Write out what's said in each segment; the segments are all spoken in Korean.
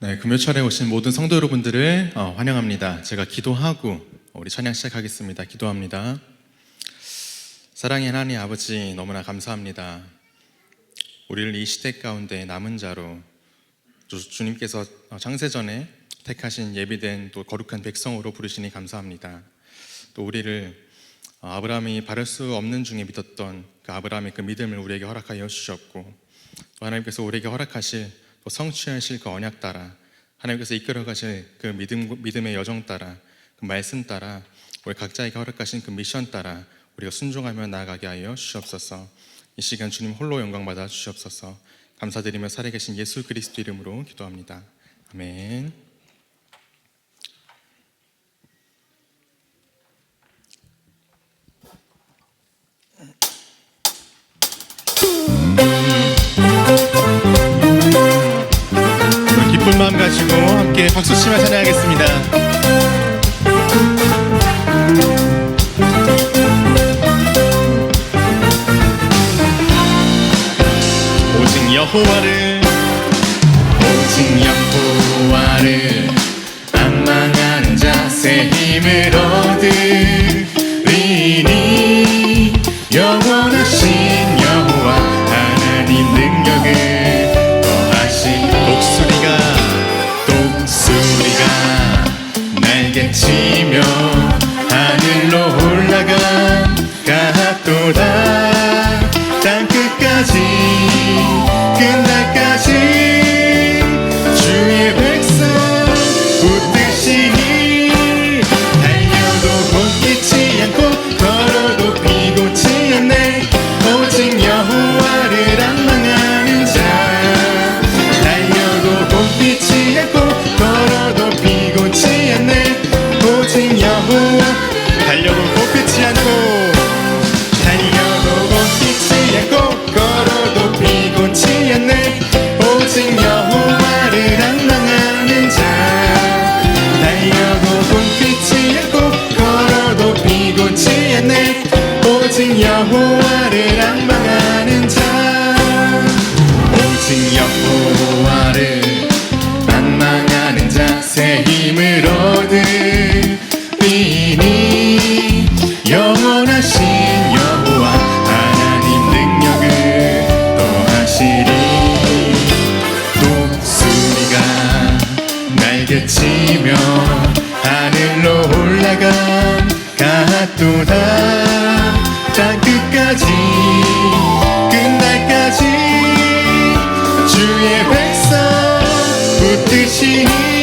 네, 금요철에 오신 모든 성도 여러분들을 어, 환영합니다. 제가 기도하고 우리 찬양 시작하겠습니다. 기도합니다. 사랑의 하나님 아버지 너무나 감사합니다. 우리를 이 시대 가운데 남은 자로 주, 주님께서 어, 창세전에 택하신 예비된 또 거룩한 백성으로 부르시니 감사합니다. 또 우리를 어, 아브라함이 바를 수 없는 중에 믿었던 그 아브라함의 그 믿음을 우리에게 허락하여 주셨고 또 하나님께서 우리에게 허락하실 또 성취하실 그 언약 따라 하나님께서 이끌어 가실 그 믿음 믿음의 여정 따라 그 말씀 따라 우리 각자에게 허락하신 그 미션 따라 우리가 순종하며 나아가게 하여 주시옵소서. 이 시간 주님 홀로 영광 받아 주시옵소서. 감사드리며 살아계신 예수 그리스도 이름으로 기도합니다. 아멘. 기쁜 마음 가지고 함께 박수 치며 찬양하겠습니다. 오직 여호와를 오직 여호와를 오직 여호와를 안 망하는 자. 오직 여호와를 안 망하는 자새 힘을 얻으리니 영원하신 여호와 하나님 능력을 더하시리. 독수리가 날개치며 하늘로 올라가 가도다 붙드시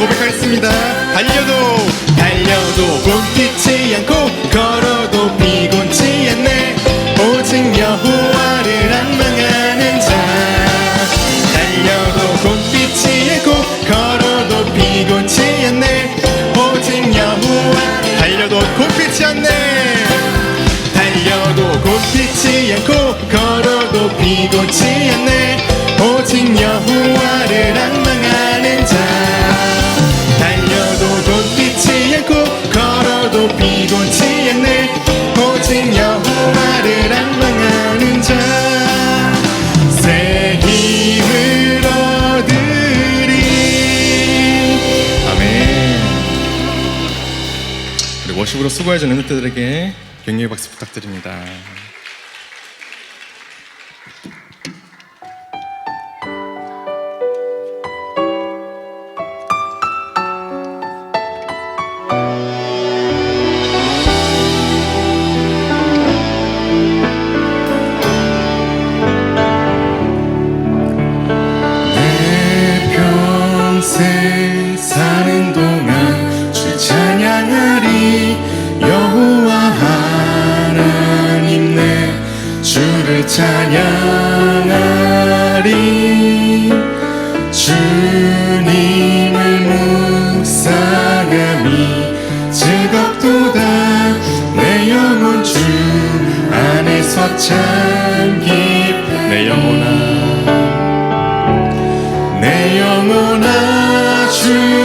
고백하겠습니다 걸어도 피곤치 않네 오직 여호와를 안 망하는 자 새 힘을 얻으리. 아멘. 우리 워십으로 수고해준 은혜들에게 격려의 박수 부탁드립니다. 영혼아 주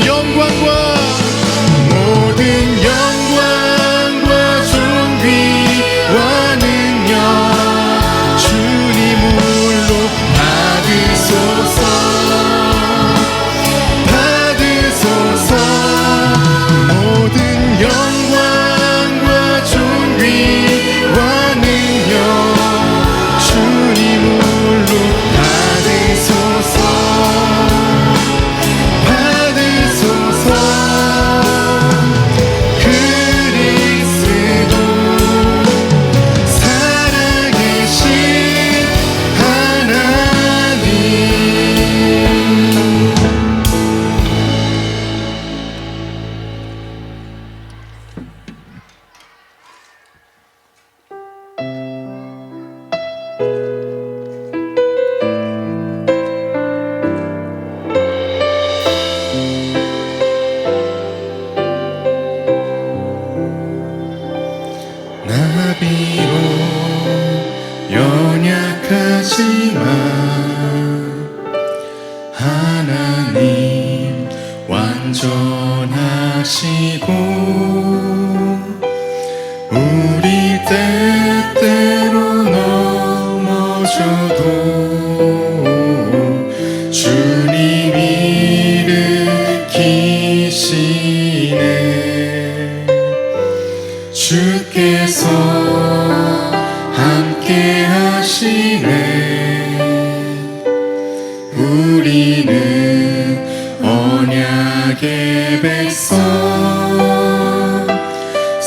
Yongguang Guang.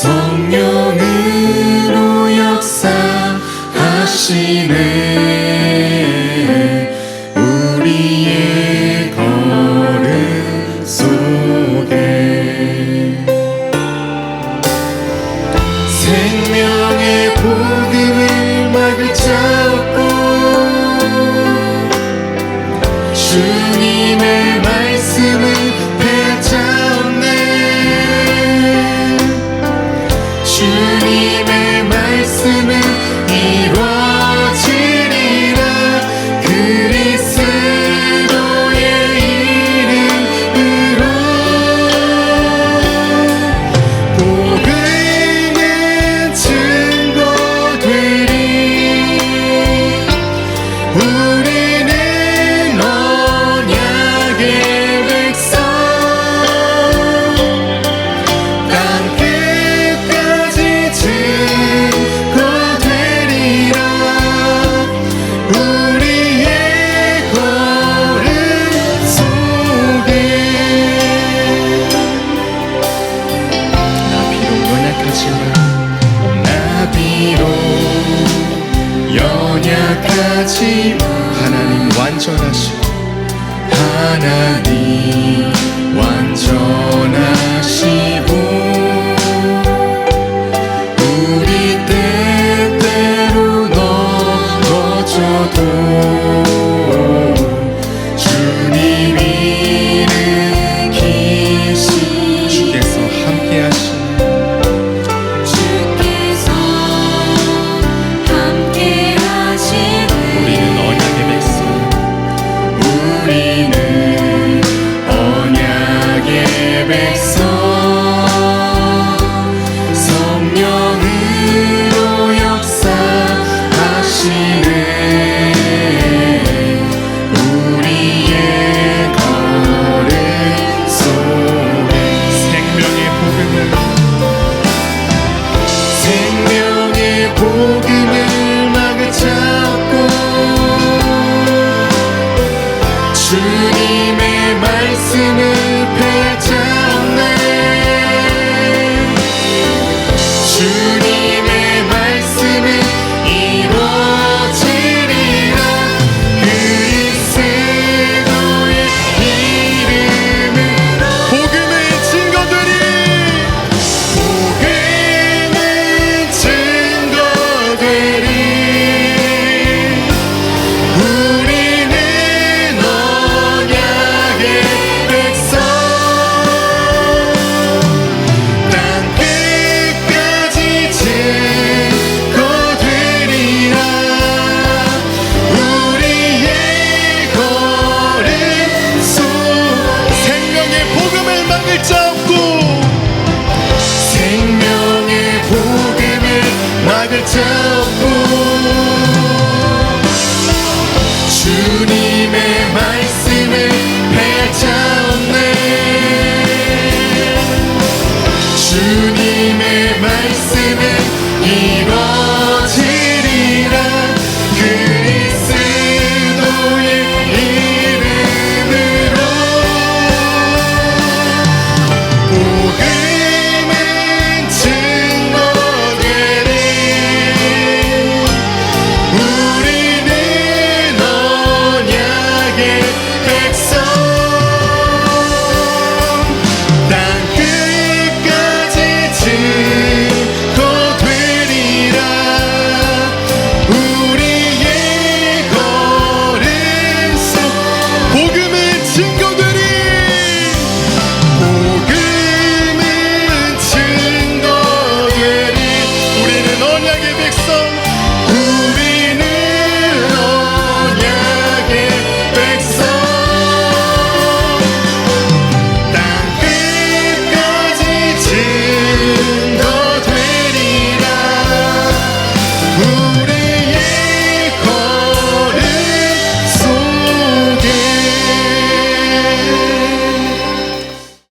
성령으로 역사하시네.